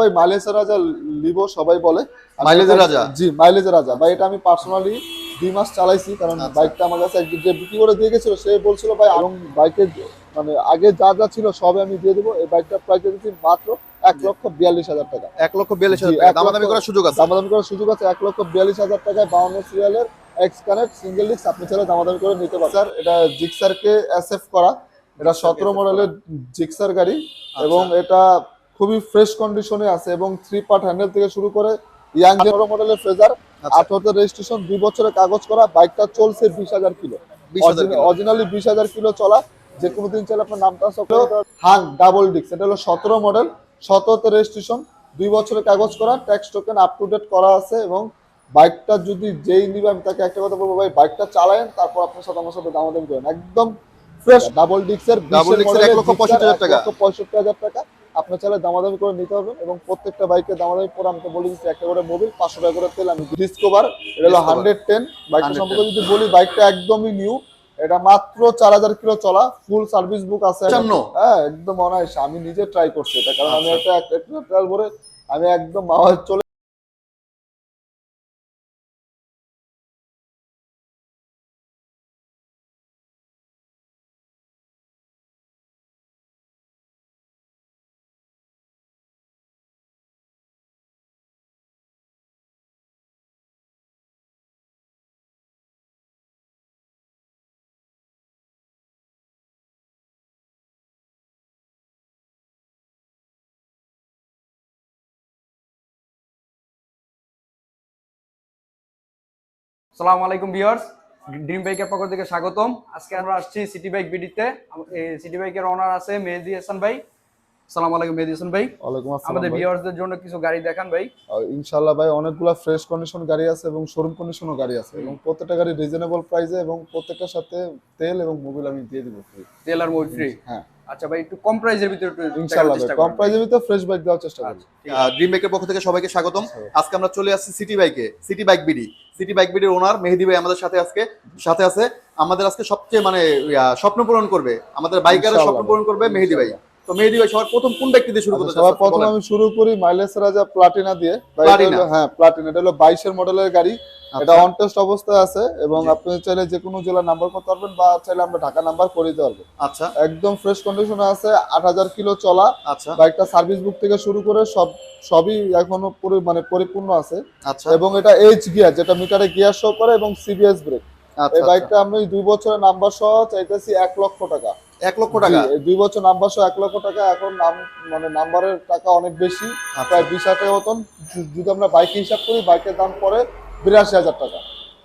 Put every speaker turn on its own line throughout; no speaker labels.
ভাই মাইলেজের রাজা লিবো সবাই বলে।
মাইলেজের রাজা?
জি মাইলেজের রাজা। ভাই এটা আমি পার্সোনালি দুই মাস চালাইছি কারণ
আচ্ছা।
বাইকটা আমার কাছে একজন যে বিক্রি করে দিয়ে গেছিল সে বলছিল ভাই এবং বাইকের মানে আগে যা যা ছিল সবে আমি দিয়ে দেবো। এই বাইকটা প্রাইস দিচ্ছি মাত্র এক লক্ষ বিয়াল্লিশ হাজার টাকা।
এক লক্ষ বিয়াল্লিশ হাজার দামাদামি করার সুযোগ আছে?
দামাদামি করার সুযোগ আছে। এক লক্ষ বিয়াল্লিশ হাজার টাকায় বাউন্ন সিরিয়ালের এক্স কানেক্ট সিঙ্গেল ডিস্ক আপনি দামাদামি করে নিতে পারেন স্যার এটা জিক্সারকে এসএফ করা। এটা সতেরো মডেলের জিক্সার গাড়ি।
আচ্ছা।
এবং এটা খুবই ফ্রেশ কন্ডিশনে আছে এবং থ্রি পার্ট হ্যান্ডেল থেকে শুরু করে ইয়াং জেনারো মডেলের ফ্রেজার। আঠারোতে রেজিস্ট্রেশন দুই বছরের কাগজ করা বাইকটা চলছে বিশ হাজার কিলো। অরিজিনালি বিশ হাজার কিলো চলা যে কোনো দিন চাইলে আপনার নামটা হাং ডাবল ডিস্ক এটা হলো সতেরো মডেল সতেরোতে রেজিস্ট্রেশন দুই বছরের কাগজ করা tax token up to date করা আছে এবং বাইকটা যদি যেই নিবে আমি তাকে একটা কথা বলব ভাই বাইকটা চালায়েন তারপর আপনার সাথে আমার সাথে দামাদামি করেন একদম ফ্রেশ ডাবল
Double disc এর এক লক্ষ পঁয়ষট্টি হাজার টাকা।
পঁয়ষট্টি হাজার টাকা আপনার চাইলে দামাদামি করে নিতে হবে এবং প্রত্যেকটা বাইকে দামাদামি পরে আমি তো বলে দিচ্ছি একটা করে মোবিল পাঁচশো টাকা করে তেল আমি ডিসকোভার এটা হলো হান্ড্রেড টেন বাইকটা সম্পর্কে যদি বলি বাইকটা একদমই নিউ এটা মাত্র চার হাজার কিলো চলা ফুল সার্ভিস বুক আছে? হ্যাঁ একদম অনায়াসে আমি নিজে ট্রাই করছি এটা কারণ আমি
আচ্ছা।
একটা ভরে আমি একদম চলে
সালামু আলাইকুম ভিউয়ার্স ড্রিম বাইকের পক্ষ থেকে স্বাগতম। আজকে আমরা আসছি সিটি বাইক বিডিতে। সিটি বাইকের ওনার আছে মেহেদি হাসান ভাই। সালাম আলাইকুম মেহেদি হাসান ভাই।
ওয়ালাইকুম আসসালাম
আমাদের। ভিউয়ার্সদের জন্য কিছু গাড়ি দেখান ভাই।
আর ইনশাল্লাহ ভাই অনেকগুলা ফ্রেশ কন্ডিশন গাড়ি আছে এবং শোরুম কন্ডিশনও গাড়ি আছে। এবং প্রত্যেকটা গাড়ি রিজনেবল প্রাইসে এবং প্রত্যেকটার সাথে তেল এবং মোবিল আমি দিয়ে দিব free।
তেল আর মোড ফ্রি
হ্যাঁ।
আচ্ছা ভাই একটু কম প্রাইসের ভিতরে
ভাই কম। ভিতরে ফ্রেশ বাইক দেওয়ার চেষ্টা করি
ড্রিম বাইকের পক্ষ থেকে সবাইকে স্বাগতম।
আচ্ছা।
আজকে আমরা চলে আসছি সিটি বাইকে city bike BD city bike বিডির owner Mehedi ভাই আমাদের সাথে আজকে সাথে আছে। আমাদের আজকে সবচেয়ে মানে স্বপ্ন পূরণ করবে। আমাদের বাইকারের
ইনশাআল্লাহ
স্বপ্ন পূরণ করবে মেহেদি ভাই। তো মেহেদি ভাই সবার প্রথম কোন ব্যক্তি দিয়ে শুরু করতে
আচ্ছা, সবার? প্রথমে আমি শুরু করি মাইলেজ রাজা প্লাটিনা দিয়ে।
প্লাটিনা?
হ্যাঁ প্লাটিনা এটা হলো বাইশের মডেলের গাড়ি। এটা
আচ্ছা,
অন টেস্ট অবস্থায় আছে এবং আপনি চাইলে যে কোনো জেলার নাম্বার করতে পারবেন বা চাইলে আমরা ঢাকা নাম্বার করে দিতে পারব।
আচ্ছা।
একদম ফ্রেশ কন্ডিশনে আছে আট হাজার কিলো চলা।
আচ্ছা।
বাইকটা সার্ভিস বুক থেকে শুরু করে সব সবই এখনও পুরো মানে পরিপূর্ণ আছে।
আচ্ছা।
এবং এটা এইচ গিয়ার যেটা মিটারে গিয়ার শো করে এবং সিবিএস ব্রেক
আচ্ছা
এই বাইকটা আমি দুই বছরের নাম্বার সহ চাইতেছি এক লক্ষ টাকা।
আচ্ছা। এক লক্ষ টাকা?
দুই বছর নাম্বার সহ এক লক্ষ টাকা এখন নাম মানে নাম্বারের টাকা অনেক বেশি
আচ্ছা।
প্রায় বিশ হাজার টাকা মতন। যদি আমরা বাইকে হিসাব করি বাইকের দাম পড়ে বিরাশি হাজার টাকা।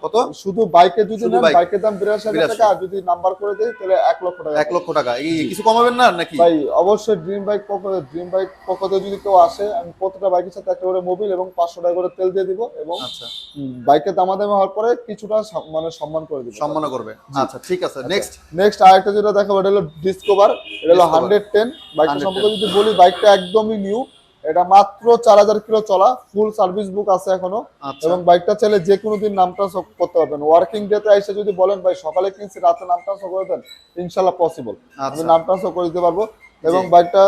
কত?
শুধু বাইকে যদি। বাইকের দাম বিরাশি হাজার টাকা আর যদি নাম্বার করে দেয় তাহলে এক লক্ষ টাকা।
এক লক্ষ টাকা। এই কিছু কমাবেন না নাকি?
ভাই অবশ্যই ড্রিম বাইক পক্ষ ড্রিম বাইক পক্ষ যদি কেউ আসে আমি প্রত্যেকটা বাইকের সাথে একটা করে মোবিল এবং পাঁচশো টাকা করে তেল দিয়ে দিব এবং
আচ্ছা।
বাইকের দামাদামি হওয়ার পরে কিছুটা মানে সম্মান করে দিব।
সম্মান করবে। আচ্ছা ঠিক আছে। নেক্সট
নেক্সট আরেকটা যেটা দেখাবো এটা হলো ডিসকভার এটা হলো হান্ড্রেড টেন বাইকটা সম্পর্কে যদি বলি বাইকটা একদমই নিউ এটা মাত্র চার হাজার কিলো চলা ফুল সার্ভিস বুক আছে এখনও।
আচ্ছা।
এবং বাইকটা চাইলে যে কোনো দিন নাম ট্রান্সফার করতে পারবেন। ওয়ার্কিং ডেতে এসে যদি বলেন ভাই সকালে কিনছি রাতে নাম ট্রান্সফার করে দেন ইনশাল্লাহ পসিবল আমি
আচ্ছা
নাম ট্রান্সফার করে দিতে পারব। এবং বাইকটা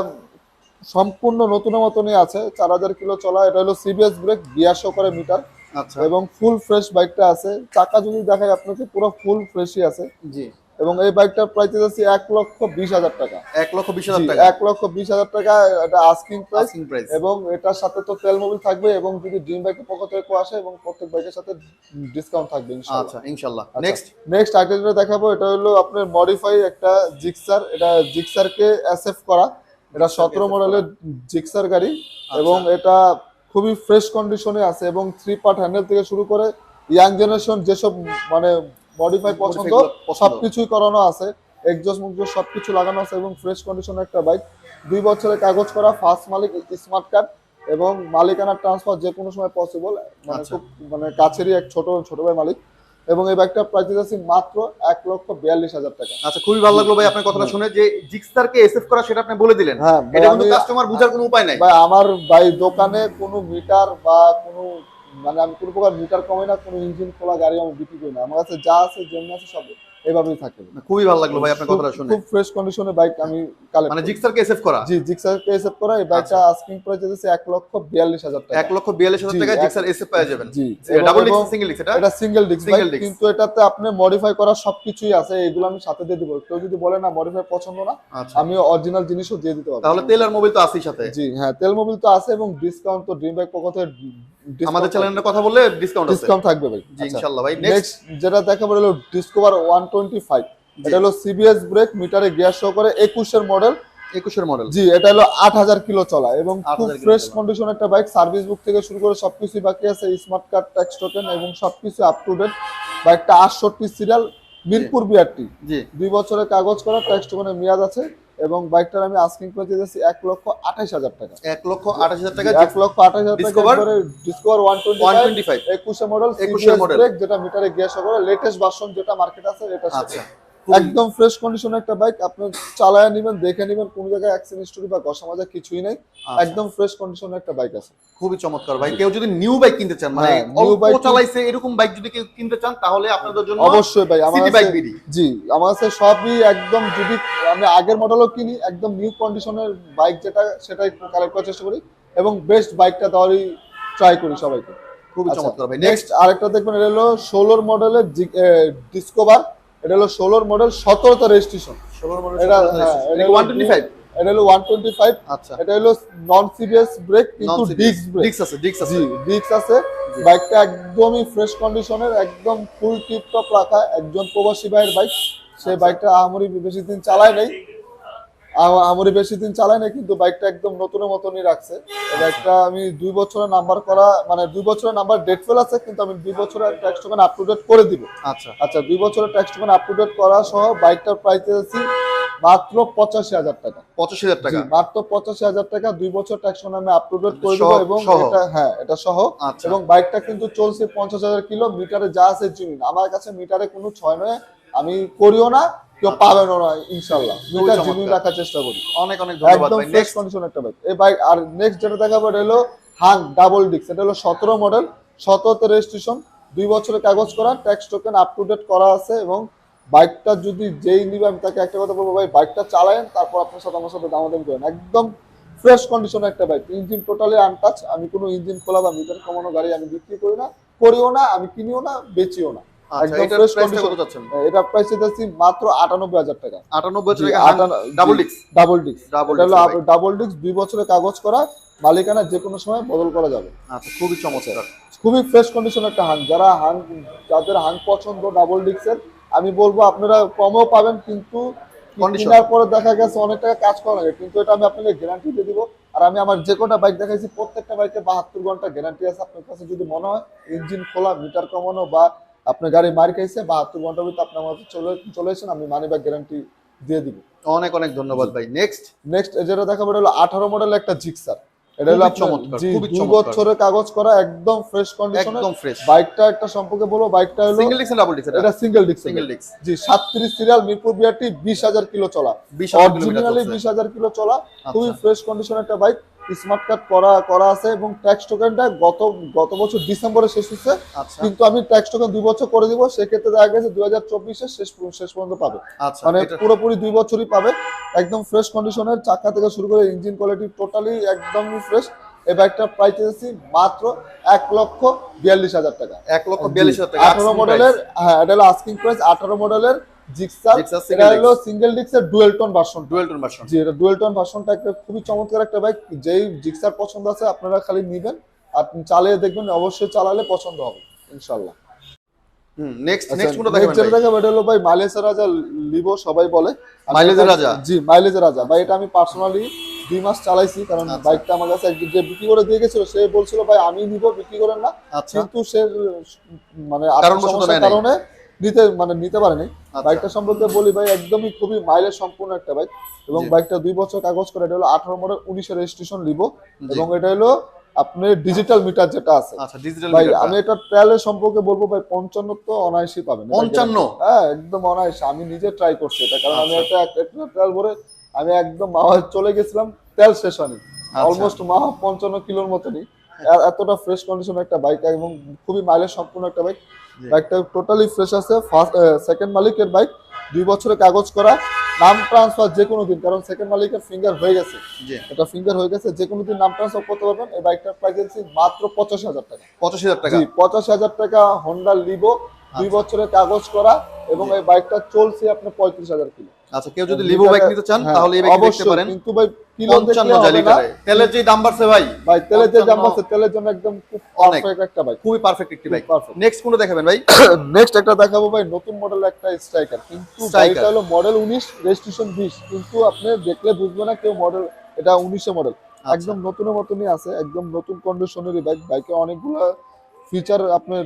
সম্পূর্ণ নতুনের মতনই আছে চার হাজার কিলো চলা। এটা হলো সিবিএস ব্রেক গিয়ার শো করে মিটার।
আচ্ছা।
এবং ফুল ফ্রেশ বাইকটা আছে। চাকা যদি দেখায় আপনাকে পুরো ফুল ফ্রেশই আছে।
জি।
এবং এই বাইকটার প্রাইস আছে এক লক্ষ বিশ হাজার টাকা।
এক লক্ষ বিশ হাজার টাকা।
এক লক্ষ বিশ হাজার টাকা এটা আস্কিং প্রাইস এবং এটার সাথে তো তেল মোবিল থাকবে এবং যদি ড্রিম বাইকের পক্ষ থেকে কেউ আসে এবং প্রত্যেক বাইকের সাথে ডিসকাউন্ট থাকবে ইনশাআল্লাহ
আচ্ছা ইনশাল্লাহ। নেক্সট
নেক্সট আরেকটা যেটা দেখাবো এটা হলো আপনার মডিফাই একটা জিক্সার এটা জিক্সারকে এসএফ করা। এটা সতেরো মডেলের জিক্সার গাড়ি
আচ্ছা।
এবং এটা খুবই ফ্রেশ কন্ডিশনে আছে এবং থ্রি পার্ট হ্যান্ডেল থেকে শুরু করে ইয়াং জেনারেশন যেসব মানে মডিফাই পছন্দ সবকিছুই করানো আছে এক্সজস মুক্সজস সবকিছু লাগানো আছে এবং ফ্রেশ কন্ডিশনের একটা বাইক দুই বছরের কাগজ করা ফার্স্ট মালিক স্মার্ট কার্ড এবং মালিকানা ট্রান্সফার যে কোনো সময় পসিবল মানে
আচ্ছা।
খুব মানে কাছেরই এক ছোট ছোট ভাই মালিক। এবং এই বাইকটা প্রাইস আছে মাত্র এক লক্ষ বিয়াল্লিশ হাজার টাকা।
আচ্ছা খুবই ভালো লাগল ভাই আপনার কথাটা শুনে। যে জিক্সারকে এসএফ করা সেটা আপনি বলে দিলেন।
হ্যাঁ
এটা কিন্তু কাস্টমার বোঝার কোনো উপায় নাই।
ভাই আমার ভাই দোকানে কোনো মিটার বা কোনো মানে আমি কোনো প্রকার মিটার কমে না কোনো ইঞ্জিন খোলা গাড়ি আমি বিক্রি করি না। আমার কাছে যা আছে যেমনি আছে সব এভাবেই থাকে।
খুবই ভালো লাগল ভাই আপনার কথাটা শুনে।
খুব ফ্রেশ কন্ডিশনে বাইক আমি কালেক্ট
মানে জিক্সার কে সেভ করা?
জি জিক্সার কে এসএফ করা। এই বাইকটা আস্কিং প্রাইস দিতেছে এক লক্ষ বিয়াল্লিশ হাজার টাকা।
এক লক্ষ বিয়াল্লিশ হাজার
জি,
টাকায় জিক্সার এসএফ পেয়ে যাবেন।
জি
ডাবল ডিক্স সিঙ্গেল ডিক্স এটা?
এটা সিঙ্গেল ডিস্ক বাইক কিন্তু এটাতে আপনি মডিফাই করা সবকিছুই আছে। এগুলো আমি সাথে দিয়ে দিব। কেউ যদি বলে না মডিফাই পছন্দ না
আচ্ছা।
আমি অরিজিনাল জিনিসও দিয়ে দিতে পারব।
তাহলে তেল আর মোবিল তো আছেই সাথে।
জি হ্যাঁ তেল মোবিল তো আছে এবং ডিসকাউন্ট তো ড্রিম বাইক পক্ষ থেকে
আমাদের চ্যানেলের কথা বললে ডিসকাউন্ট আছে।
ডিসকাউন্ট থাকবে ভাই
জি ইনশাআল্লাহ ভাই নেক্সট
যেটা দেখাবো হলো ডিসকভার ওয়ান টোয়েন্টি ফাইভ এটা হলো সিবিএস ব্রেক মিটারে গিয়ার শো করে একুশের মডেল
একুশের মডেল
জি এটা হলো আট হাজার কিলো চলা এবং খুব ফ্রেশ কন্ডিশন একটা বাইক সার্ভিস বুক থেকে শুরু করে সবকিছু বাকি আছে স্মার্ট কার্ড ট্যাক্স টোকেন এবং সবকিছু আপ টু ডেট বাইকটা আটষট্টি সিরিয়াল মিরপুর বিআরটি
জি।
দুই বছরের কাগজ করা ট্যাক্স টোকেনের মেয়াদ আছে। এবং বাইকটার আমি আস্কিং করে দিয়েছি এক লক্ষ আঠাশ হাজার টাকা।
এক লক্ষ আঠাশ হাজার টাকা
এক লক্ষ আঠাশ হাজার টাকা? ডিসকভার ওয়ান টোয়েন্টি
ফাইভ
একুশে মডেল একুশে মডেল যেটা মিটারে গ্যাস হবে লেটেস্ট ভার্সন যেটা মার্কেট আছে এটা
আচ্ছা।
একদম ফ্রেশ কন্ডিশন একটা বাইক আপনি চালায় নেবেন দেখে নেবেন কোন জায়গায় অ্যাক্সিডেন্ট হিস্টোরি বা ঘষা মাজা কিছুই নেই।
আচ্ছা।
একদম ফ্রেশ কন্ডিশন একটা বাইক আছে।
খুবই চমৎকার ভাই কেউ যদি নিউ বাইক কিনতে চান মানে
হ্যাঁ, new
অল্প চালাইছে এরকম বাইক যদি কেউ কিনতে চান তাহলে আপনাদের জন্য
অবশ্যই ভাই আমার
সিটি বাইক বিডি
জি আমার কাছে সবই একদম যদি আমি আগের মডেলও কিনি একদম নিউ কন্ডিশনের বাইক যেটা সেটাই কালেক্ট করার চেষ্টা করি এবং বেস্ট বাইকটা দেওয়ারই ট্রাই করি সবাইকে।
খুবই
আচ্ছা,
চমৎকার ভাই। নেক্সট
নেক্সট আরেকটা দেখবেন এটা হলো ষোলোর মডেলের ডিসকভার এটা হলো ষোলোর মডেল সতেরোতে রেজিস্ট্রেশন
ষোলোর মডেল
এটা
ওয়ান টোয়েন্টি ফাইভ
এটা হলো
আচ্ছা।
এটা হলো নন সিরিয়াস ব্রেক কিন্তু ডিস্ক ব্রেক
আছে ডিক্স আছে।
ডিস্ক আছে। বাইকটা একদমই ফ্রেশ কন্ডিশনের একদম ফুল টিপ টপ রাখা একজন প্রবাসী ভাইয়ের বাইক সেই বাইকটা আমরি বেশি দিন চালায় নাই। আমরি বেশি দিন চালায় নাই কিন্তু বাইকটা একদম নতুনের মতনই রাখছে। বাইকটা আমি দুই বছরের নাম্বার করা মানে দুই বছরের নাম্বার ডেট ফেল আছে কিন্তু আমি দুই বছরের tax token up to date করে দিব।
আচ্ছা।
আচ্ছা দুই বছরের tax token up to date করা সহ বাইকটার প্রাইস দিয়েছি মাত্র পঁচাশি হাজার টাকা।
পঁচাশি হাজার টাকা?
মাত্র পঁচাশি হাজার টাকা দুই বছর ট্যাক্স আমি আপ টু করে দেবো এবং এটা হ্যাঁ এটা সহ।
আচ্ছা।
এবং বাইকটা কিন্তু চলছে পঞ্চাশ হাজার কিলো মিটারে যা আছে জিনিস। আমার কাছে মিটারে কোনো ছয় নয় আমি করিও না। কেউ পাবেনও না ইনশাল্লাহ
চমৎকার।
জিনিস রাখার চেষ্টা করি।
অনেক অনেক ধন্যবাদ
একদম
ভাই।
ফ্রেশ
নেক্সট
কন্ডিশন একটা বাইক এই বাইক আর নেক্সট যেটা দেখাবো এটা হলো হাং ডাবল ডিক্স এটা হলো সতেরো মডেল সতেরোতে রেজিস্ট্রেশন দুই বছরের কাগজ করা tax token up to date করা আছে এবং বাইকটা যদি যেই নিবে আমি তাকে একটা কথা বলব ভাই বাইকটা চালায়েন তারপর আপনার সাথে আমার সাথে দামাদামি করেন। একদম ফ্রেশ কন্ডিশন একটা বাইক ইঞ্জিন টোটালি আনটাচ আমি কোনো ইঞ্জিন খোলা বা মিটার কমানো গাড়ি আমি বিক্রি করি না করিও না আমি কিনিও না বেচিও না।
আচ্ছা
একদম
এটার
fresh
প্রাইসটা
condition।
কত যাচ্ছেন
এটা প্রাইস দিতেছি মাত্র আটানব্বই হাজার টাকা।
আটানব্বই টাকা ডাবল
জি, ডাবল ডিস্ক
ডাবল
এটা হলো
ডিক্স
আপ- ডাবল ডিস্ক দুই বছরের কাগজ করা মালিকানা যে কোনো সময় বদল করা যাবে।
আচ্ছা খুবই চমৎকার।
খুবই ফ্রেশ কন্ডিশন একটা হাং যারা হাং যাদের হাং পছন্দ ডাবল ডিস্কের আমি বলব আপনারা কমও পাবেন কিন্তু। কেনার পরে দেখা গেছে অনেক টাকা কাজ করা লাগে কিন্তু এটা আমি আপনাকে গ্যারান্টি দিয়ে দিব। আর আমি আমার যে কটা বাইক দেখাইছি প্রত্যেকটা বাইকে বাহাত্তর ঘণ্টা গ্যারান্টি আছে। আপনার কাছে যদি মনে হয় ইঞ্জিন খোলা মিটার কমানো বা আপনার গাড়ি মার খাইছে বাহাত্তর ঘণ্টার ভিতরে আপনার মাঝে চলে চলে এসেছেন আমি মানি ব্যাগ গ্যারান্টি দিয়ে দিব।
অনেক অনেক ধন্যবাদ ভাই। নেক্সট
নেক্সট যেটা দেখাবো এটা হলো আঠারো মডেল একটা জিক্সার এটা হলো
খুবই চমৎকার, খুবই
বছরের কাগজ করা একদম ফ্রেশ কন্ডিশনে
একদম ফ্রেশ
বাইকটা একটা সম্পর্কে বলব বাইকটা হলো
সিঙ্গেল ডিক্স ডাবল ডিক্স এটা?
এটা সিঙ্গেল
ডিক্স
জি সিরিয়াল মিরপুর বিআরটি কিলো চলা।
20000 কিলোমিটার
অরিজিনালি
চলছে।
বিশ হাজার কিলো চলা খুবই
আচ্ছা।
ফ্রেশ কন্ডিশন একটা বাইক স্মার্ট কার্ড করা করা আছে এবং ট্যাক্স টোকেনটা গত গত বছর ডিসেম্বরে শেষ হচ্ছে কিন্তু আমি ট্যাক্স টোকেন দুই বছর করে দিব সেক্ষেত্রে দেখা গেছে দুই হাজার চব্বিশে শেষ পর্যন্ত- শেষ পর্যন্ত পাবে।
আচ্ছা
মানে পুরোপুরি দুই বছরই পাবে। একদম ফ্রেশ কন্ডিশনের চাকা থেকে শুরু করে ইঞ্জিন কোয়ালিটি টোটালি একদমই ফ্রেশ এই বাইকটার প্রাইস দিয়েছি মাত্র এক লক্ষ বিয়াল্লিশ হাজার টাকা।
এক লক্ষ বিয়াল্লিশ হাজার টাকা
আঠারো মডেলের হ্যাঁ এটা হলো আস্কিং প্রাইস আঠারো মডেলের হলো single ডিক্সের dual tone version
dual tone version
জি এটা ডুয়েল টোন ভার্সনটা একটা খুবই চমৎকার একটা বাইক যেই জিক্সার পছন্দ আছে আপনারা খালি নিবেন। চালিয়ে দেখবেন অবশ্যই চালালে পছন্দ হবে
নেক্সট
আচ্ছা,
নেক্সট কোনটা দেখাবেন
যেটা
ভাই।
দেখাবো এটা হলো ভাই মাইলেজের রাজা সবাই বলে। আমি
মাইলেজের রাজা?
জি মাইলেজের রাজা। ভাই এটা আমি পার্সোনালি দুই মাস চালাইছি কারণ
আচ্ছা।
বাইকটা আমার কাছে একজন যে বিক্রি করে দিয়ে গেছিল সে বলছিল ভাই আমি নিব বিক্রি করেন না।
আচ্ছা।
কিন্তু সে মানে। কারণে নিতে মানে নিতে পারেনি
আচ্ছা।
বাইকটা সম্পর্কে বলি ভাই একদমই খুবই মাইলেজ সম্পূর্ণ একটা বাইক এবং। বাইকটা দুই বছর কাগজ করে এটা হলো আঠারো মডেল উনিশের রেজিস্ট্রেশন লিবো। এবং এটা হলো আপনার ডিজিটাল মিটার যেটা আছে
আচ্ছা ডিজিটাল
ভাই আমি এটা ট্রায়ালের সম্পর্কে বলব ভাই পঞ্চান্ন তো অনায়াসই পাবেন
55?
হ্যাঁ একদম অনায়াসে আমি নিজে ট্রাই করছি এটা কারণ আমি
আচ্ছা।
একটা একটা ট্রায়াল করে আমি একদম মাওয়া চলে গেছিলাম হয়নি
আচ্ছা।
অলমোস্ট মাহা পঞ্চান্ন কিলোর মতনই এতটা ফ্রেশ কন্ডিশন একটা বাইক এবং খুবই মাইলেজ সম্পূর্ণ একটা বাইক। বাইকটা টোটালি ফ্রেশ আছে। ফার্স্ট সেকেন্ড মালিকের বাইক দুই বছরের কাগজ করা। নাম ট্রান্সফার যে কোনো দিন কারণ সেকেন্ড মালিকের ফিঙ্গার হয়ে গেছে। এটা ফিঙ্গার হয়ে গেছে। যে কোনো দিন নাম ট্রান্সফার করতে পারবেন। এই বাইকটার প্রাইস দিচ্ছি মাত্র পঁচাশি হাজার টাকা।
পঁচাশি হাজার টাকা।
পঁচাশি হাজার টাকা হন্ডা লিভো দুই
আচ্ছা।
বছরের কাগজ করা এবং এই বাইকটা চলছে আপনার পঁয়ত্রিশ হাজার কিলো।
আচ্ছা কেউ যদি লিভো বাইক নিতে চান
হ্যাঁ,
তাহলে এই বাইক দেখতে পারেন।
কিন্তু ভাই কিলো
পঞ্চান্ন
দেখলে হবে না।
লিটারে তেলের যে দাম বাড়ছে ভাই
ভাই তেলের যে দাম আছে তেলের জন্য একদম খুব পারফেক্ট একটা বাইক
খুবই পারফেক্ট একটি বাইক নেক্সট কোনটা দেখাবেন ভাই?
নেক্সট একটা দেখাবো ভাই নতুন মডেল একটা স্ট্রাইকার কিন্তু। গাড়িটা হলো মডেল উনিশ রেজিস্ট্রেশন বিশ। কিন্তু আপনি দেখলে বুঝবে না কেউ মডেল এটা উনিশে মডেল
আচ্ছা।
একদম নতুনের মতনই আছে একদম নতুন কন্ডিশনেরই বাইক বাইকে অনেকগুলো ফিচার আপনার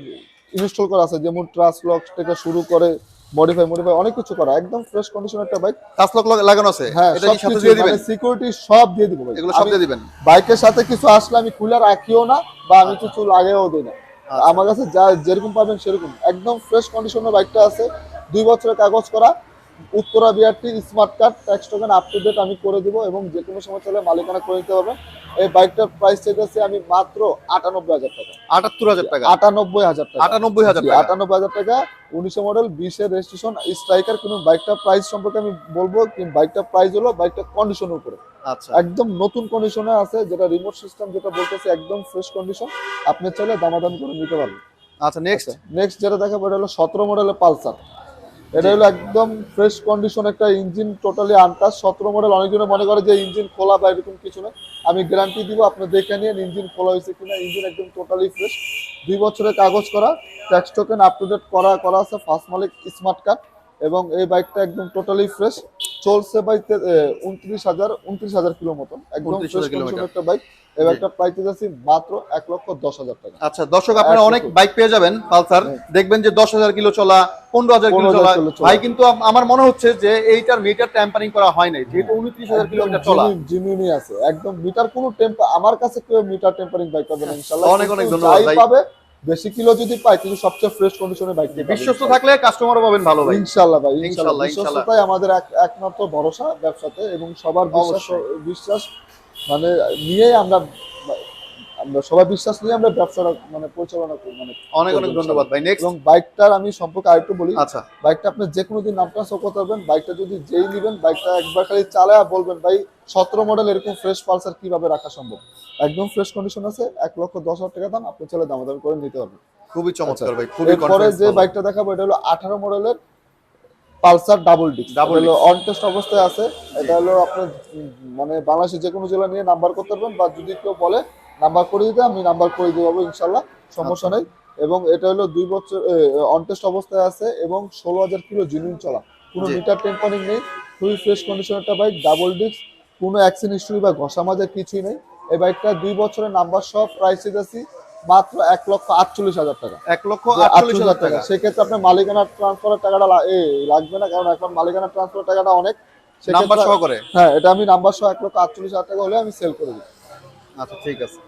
ইনস্টল করা আছে যেমন ট্রাস লক থেকে শুরু করে মডিফাই মডিফাই অনেক কিছু করা। একদম ফ্রেশ কন্ডিশন একটা বাইক
লক লাগানো আছে।
হ্যাঁ
এটা কি সাথে দিয়ে দিবেন?
সিকিউরিটি সব দিয়ে দিব ভাই।
এগুলো সব দিয়ে দিবেন?
বাইকের সাথে কিছু আসলে আমি খুলে রাখিও না বা আমি কিছু লাগাইও দেই না।
আচ্ছা।
আমার কাছে যা যেরকম পাবেন সেরকম। একদম ফ্রেশ কন্ডিশনের বাইকটা আছে। দুই বছরের কাগজ করা। Uttara BRT smart card tax token up to date আমি করে দিব এবং যে কোনো সময় চলে মালিকানা করে নিতে পারবেন এই বাইকটার প্রাইস চাইতেছি আমি মাত্র আটানব্বই হাজার টাকা।
আটাত্তর হাজার টাকা?
আটানব্বই হাজার টাকা।
আটানব্বই হাজার টাকা?
আটানব্বই হাজার টাকা। উনিশে মডেল বিশের রেজিস্ট্রেশন স্ট্রাইকার কিন্তু বাইকটার প্রাইস সম্পর্কে আমি বলব কিন্তু বাইকটা প্রাইস হলো বাইকটা কন্ডিশনের উপরে।
আচ্ছা।
একদম নতুন কন্ডিশনে আছে যেটা রিমোট সিস্টেম যেটা বলতেছে একদম ফ্রেশ কন্ডিশন আপনি চাইলে দামাদামি করে নিতে পারবেন।
আচ্ছা নেক্সট
নেক্সট যেটা দেখাবো এটা হলো সতেরো মডেলের পালসার। এটা হলো একদম ফ্রেশ কন্ডিশন একটা ইঞ্জিন টোটালি আনটাস সতেরো মডেল অনেকজনে মনে করে যে ইঞ্জিন খোলা বা এরকম কিছু না। আমি গ্যারান্টি দিব, আপনি দেখে নিন ইঞ্জিন খোলা হয়েছে কিনা। ইঞ্জিন একদম টোটালি ফ্রেশ দুই বছরের কাগজ করা। Tax token up to date করা করা আছে। ফার্স্ট মালিক স্মার্ট কার্ড এবং এই বাইকটা একদম টোটালি ফ্রেশ চলছে বাই উনত্রিশ হাজার উনত্রিশ হাজার কিলো মতন। একদম
29,000
ফ্রেশ
কিলোমিটার।
একটা বাইক এই বাইকটা প্রাইস যাচ্ছে মাত্র এক লক্ষ দশ হাজার টাকা।
আচ্ছা দর্শক আপনারা অনেক বাইক পেয়ে যাবেন পালসার।
হ্যাঁ।
দেখবেন যে দশ হাজার কিলো চলা পনেরো হাজার কিলো চলা। ভাই কিন্তু আমার মনে হচ্ছে যে এইটার মিটার ট্যাম্পারিং করা হয় নাই। যেহেতু উনত্রিশ হাজার কিলোমিটার চলা।
জিমিনি আছে। একদম মিটার কোনো টেম্পার আমার কাছে কেউ মিটার টেম্পারিং বাইক পাবে না
অনেক অনেক ধন্যবাদ
পাবে বেশি কিলো যদি পাই কিন্তু সবচেয়ে ফ্রেশ কন্ডিশনে বাইক
বিশ্বস্ত থাকলে কাস্টমারও পাবেন ভালো ভাই
ইনশাআল্লাহ ভাই ইনশাআল্লাহ। বিশ্বস্ততাই আমাদের এক- একমাত্র ভরসা ব্যবসাতে এবং সবার বিশ্বাস বিশ্বাস মানে নিয়েই আমরা আমরা সবার বিশ্বাস নিয়ে আমরা ব্যবসাটা মানে পরিচালনা করি মানে
অনেক অনেক ধন্যবাদ ভাই। নেক্সট
এবং বাইকটার আমি সম্পর্কে আরেকটু বলি
আচ্ছা।
বাইকটা আপনি যে কোনো দিন নামটা সব করতে পারবেন বাইকটা যদি যেই নেবেন বাইকটা একবার খালি চালায় বলবেন ভাই সতেরো মডেল এরকম ফ্রেশ পালসার কীভাবে রাখা সম্ভব? একদম ফ্রেশ কন্ডিশন আছে এক লক্ষ দশ হাজার টাকা দাম আপনি চলে দামাদামি করে নিতে পারবেন।
খুবই চমৎকার
আচ্ছা,
ভাই খুবই
এরপরে যে। বাইকটা দেখাবো এটা হলো আঠারো মডেলের পালসার ডাবল ডিস্ক ডাবল হলো অন টেস্ট অবস্থায় আছে। এটা হলো আপনার মানে বাংলাদেশের যে কোনো জেলা নিয়ে নাম্বার করতে পারবেন বা যদি কেউ বলে নাম্বার করে দিতে আমি নাম্বার করে দেবো ইনশাল্লাহ সমস্যা
আচ্ছা।
নেই। এবং এটা হলো দুই বছর অন টেস্ট অবস্থায় আছে এবং ষোলো হাজার কিলো জিনুইন চলা। কোনো মিটার টেম্পারিং নেই খুবই ফ্রেশ কন্ডিশন একটা বাইক ডাবল ডিস্ক কোনো অ্যাক্সিডেন্ট হিস্ট্রি বা ঘষা মাজা কিছুই নেই। এই বাইকটা দুই বছরের নাম্বার সব প্রাইস দিতেছি মাত্র এক লক্ষ আটচল্লিশ হাজার টাকা।
এক লক্ষ আটচল্লিশ হাজার টাকা।
সেক্ষেত্রে আপনার মালিকানা ট্রান্সফারের টাকাটা লাগবে না কারণ এখন মালিকানা ট্রান্সফারের টাকাটা অনেক।
নাম্বার সহ করে
হ্যাঁ এটা আমি নাম্বার সহ এক লক্ষ আটচল্লিশ হাজার টাকা হলে আমি সেল করে দিই
আচ্ছা ঠিক আছে।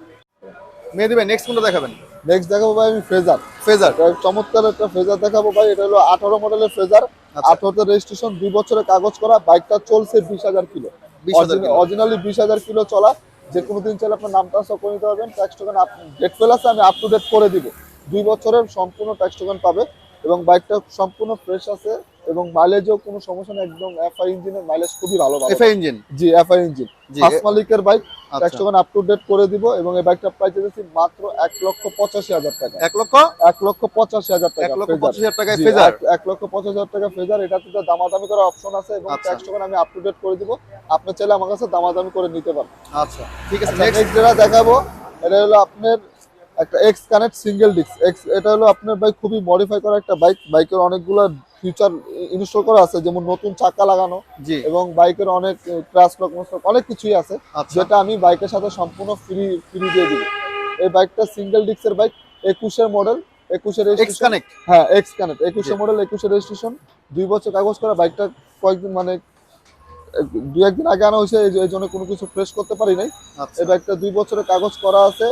মেহেদি ভাই নেক্সট কোনটা দেখাবেন?
নেক্সট দেখাবো ভাই আমি ফ্রেজার
ফেজার
চমৎকার একটা ফ্রেজার দেখাবো ভাই এটা হলো আঠারো মডেলের ফ্রেজার
আচ্ছা।
আঠারোতে রেজিস্ট্রেশন দুই বছরের কাগজ করা বাইকটা চলছে বিশ হাজার কিলো।
বিশ হাজার কিলো।
অরিজিনালি বিশ হাজার কিলো চলা যে কোনো দিন চাইলে আপনার নাম ট্রান্সফার করে নিতে পারবেন। ট্যাক্স টোকেন ডেট ফেল আছে আমি আপ টু ডেট করে দিব। দুই বছরের সম্পূর্ণ ট্যাক্স টোকেন পাবে এবং বাইকটা সম্পূর্ণ ফ্রেশ আছে। এবং মাইলেজও কোনো সমস্যা নেই একদম এফআই ইঞ্জিনের মাইলেজ খুবই ভালো ভালো
এফআই ইঞ্জিন
জি এফআই ইঞ্জিন ফার্স্ট মালিকের বাইক
আচ্ছা।
আপ টু ডেট করে দিব এবং এই বাইকটা প্রাইস দিয়েছি মাত্র এক লক্ষ পঁচাশি হাজার টাকা।
এক লক্ষ?
এক লক্ষ পঁচাশি হাজার টাকা
এক লক্ষ
ফেজার।
পঁচিশ হাজার টাকায় ফেজার?
এক- লক্ষ পঁচাশ হাজার টাকা ফেজার। এটাতে তো দামাদামি করার অপশন আছে এবং
আচ্ছা।
আমি আপ টু ডেট করে দিব। আপনি চাইলে আমার কাছে দামাদামি করে নিতে পারেন।
আচ্ছা ঠিক আছে
নেক্সট
নেক্সট
যেটা দেখাবো এটা হলো আপনার একটা X connect single disc X এটা হলো আপনার বাইক খুবই মডিফাই করা একটা বাইক বাইকের অনেকগুলো ফিচার ইনস্টল করা আছে যেমন নতুন চাকা লাগানো এবং বাইকের অনেক অনেক কিছুই আছে
আচ্ছা।
যেটা আমি বাইকের সাথে সম্পূর্ণ ফ্রি ফ্রি দিয়ে দিব। এই বাইকটা সিঙ্গেল ডিস্কের বাইক একুশের মডেল একুশের
কানেক্ট
হ্যাঁ এক্স কানেক্ট একুশে মডেল একুশে রেজিস্ট্রেশন দুই বছর কাগজ করা বাইকটা কয়েকদিন মানে দুই একদিন আগে আনা হয়েছে এই- এই জন্য কোনো কিছু ফ্রেশ করতে পারি নাই।
আচ্ছা।
এই বাইকটা দুই বছরের কাগজ করা আছে।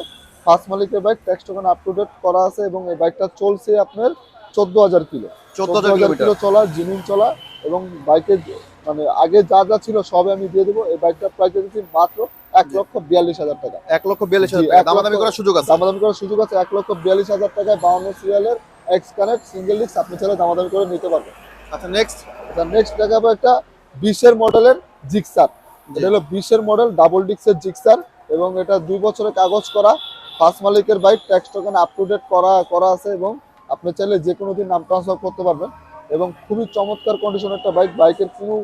ফার্স্ট মালিকের bike tax token up to date করা আছে এবং এই বাইকটা চলছে আপনার চোদ্দ হাজার কিলো।
চোদ্দ
কিলো চলা জিনিন চলা এবং বাইকের মানে আগে যা যা ছিল সবে আমি দিয়ে দেবো। এই বাইকটা প্রাইস দিচ্ছি মাত্র এক লক্ষ বিয়াল্লিশ হাজার টাকা।
এক লক্ষ বিয়াল্লিশ হাজার টাকা। দামাদামি করার সুযোগ আছে?
দামাদামি করার সুযোগ আছে। এক লক্ষ বিয়াল্লিশ হাজার টাকায় বাউন্ন সিরিয়ালের এক্স কানেক্ট সিঙ্গেল ডিস্ক আপনি চাইলে দামাদামি করে নিতে পারবেন।
আচ্ছা নেক্সট
এটা নেক্সট দেখাবো একটা বিশের মডেলের জিক্সার এটা হলো বিশের মডেল ডাবল ডিক্সের জিক্সার এবং এটা দুই বছরের কাগজ করা। ফার্স্ট মালিকের bike tax token up to date করা করা আছে এবং আপনি চাইলে যে কোনো দিন নাম ট্রান্সফার করতে পারবেন এবং খুবই চমৎকার কন্ডিশনের একটা বাইক বাইকের কোনো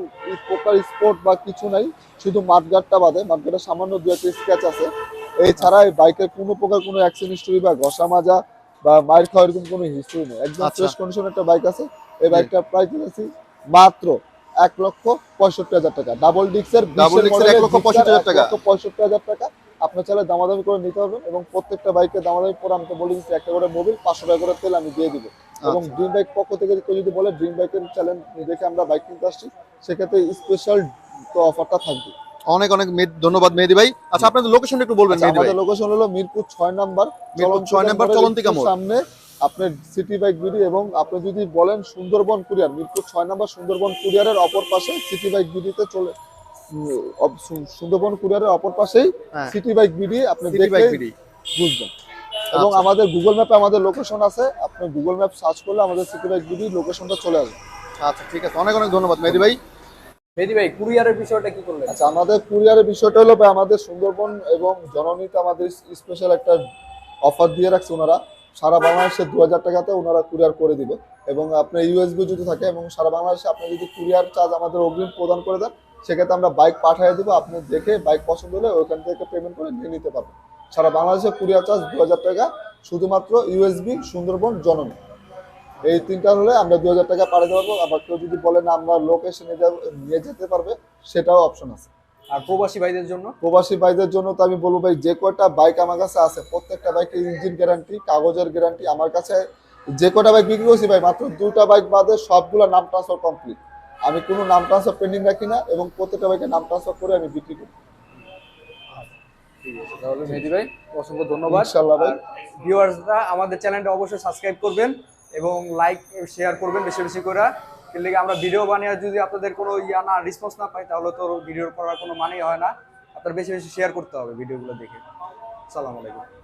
প্রকার স্পোর্ট বা কিছু নাই শুধু মাঠগাটটা বাদে মাঠগাটের সামান্য দু একটা স্ক্র্যাচ আছে। এছাড়া এই বাইকের কোনো প্রকার কোনো অ্যাক্সিডেন্ট হিস্টোরি বা ঘষা মাজা বা মায়ের খাওয়া এরকম কোনো হিস্টোরি নেই। একদম
আচ্ছা।
ফ্রেশ কন্ডিশনের একটা বাইক আছে। এই বাইকটা প্রায় কিনেছি মাত্র এক লক্ষ পঁয়ষট্টি হাজার টাকা। ডাবল ডিক্সের
Double ডিক্সের এক লক্ষ পঁয়ষট্টি হাজার টাকা।
পঁয়ষট্টি হাজার টাকা। আপনার চাইলে দামাদামি করে নিতে হবে এবং প্রত্যেকটা বাইকে দামাদামি পরে আমি তো বলে দিচ্ছি একটা করে মোবিল পাঁচশো টাকা করে তেল আমি দিয়ে দিব। এবং
আচ্ছা।
ড্রিম বাইক পক্ষ থেকে কেউ যদি বলে ড্রিম বাইকের চ্যালেঞ্জ দেখে আমরা বাইক কিনতে আসছি সেক্ষেত্রে স্পেশাল তো অফারটা থাকবে।
অনেক অনেক ধন্যবাদ মেহেদি ভাই। আচ্ছা আপনাদের লোকেশন একটু বলবেন
আচ্ছা,
মেহেদি ভাই।
আমাদের লোকেশন হলো মিরপুর ছয় নাম্বার
মিরপুর ছয় নাম্বার চলন্তিকা মোড়।
সামনে আপনার সিটি বাইক বিডি এবং আপনি যদি বলেন সুন্দরবন কুরিয়ার মিরপুর ছয় নাম্বার সুন্দরবন কুরিয়ারের অপর পাশে সিটি বাইক বিডিতে চলে সুন্দরবন কুরিয়ারের অপর পাশেই সিটি বাইক বিডি আপনি
সিটি বাইক
দেখলে
বিডি
বুঝবেন। এবং
আচ্ছা।
আমাদের গুগল ম্যাপে আমাদের লোকেশন আছে। আপনি গুগল ম্যাপ সার্চ করলে আমাদের সিটি বাইক বিডি লোকেশনটা চলে আসবে।
আচ্ছা ঠিক আছে। অনেক অনেক ধন্যবাদ। মেহেদি ভাই?
মেহেদি ভাই কুরিয়ারের বিষয়টা কি করলেন?
আচ্ছা আমাদের কুরিয়ারের বিষয়টা হলো ভাই, আমাদের সুন্দরবন এবং জননীতে আমাদের স্পেশাল একটা অফার দিয়ে রাখছে ওনারা। সারা বাংলাদেশে দু হাজার টাকাতে ওনারা কুরিয়ার করে দিবে। এবং আপনার ইউএসবি যদি থাকে এবং সারা বাংলাদেশে আপনি যদি কুরিয়ার চার্জ আমাদের অগ্রিম প্রদান করে দেন সেক্ষেত্রে আমরা বাইক পাঠিয়ে দেবো আপনি দেখে বাইক পছন্দ হলে ওইখান থেকে পেমেন্ট করে নিয়ে নিতে পারবেন। সারা বাংলাদেশে কুরিয়ার চার্জ দু হাজার টাকা শুধুমাত্র ইউএসবি সুন্দরবন জননী। এই তিনটা হলে আমরা দু হাজার টাকা পাঠিয়ে দেবো আবার কেউ যদি বলেন আমরা লোকেশনে নিয়ে যেতে পারবে সেটাও অপশন আছে।
আর প্রবাসী ভাইদের জন্য?
প্রবাসী ভাইদের জন্য তো আমি বলব ভাই যে কয়টা বাইক আমার কাছে আছে প্রত্যেকটা বাইকের ইঞ্জিন গ্যারান্টি কাগজের গ্যারান্টি আমার কাছে। যে কটা বাইক বিক্রি করছি ভাই মাত্র দুটা বাইক বাদে সবগুলো নাম ট্রান্সফার কমপ্লিট আমি কোনো নাম ট্রান্সফার পেন্ডিং রাখি না এবং প্রত্যেকটা বাইকের নাম ট্রান্সফার করে আমি বিক্রি করি।
ঠিক আছে তাহলে মেহেদি ভাই অসংখ্য ধন্যবাদ।
ইনশাল্লাহ ভাই।
ভিউয়ার্সরা আমাদের চ্যানেলটা অবশ্যই সাবস্ক্রাইব করবেন এবং লাইক শেয়ার করবেন বেশি বেশি করে। এর লেগে আমরা ভিডিও বানিয়ে যদি আপনাদের কোনো ইয়া না রেসপন্স না পাই তাহলে তো ভিডিও করার কোনো মানেই হয় না। আপনার বেশি বেশি শেয়ার করতে হবে ভিডিওগুলো দেখে। সালাম আলাইকুম।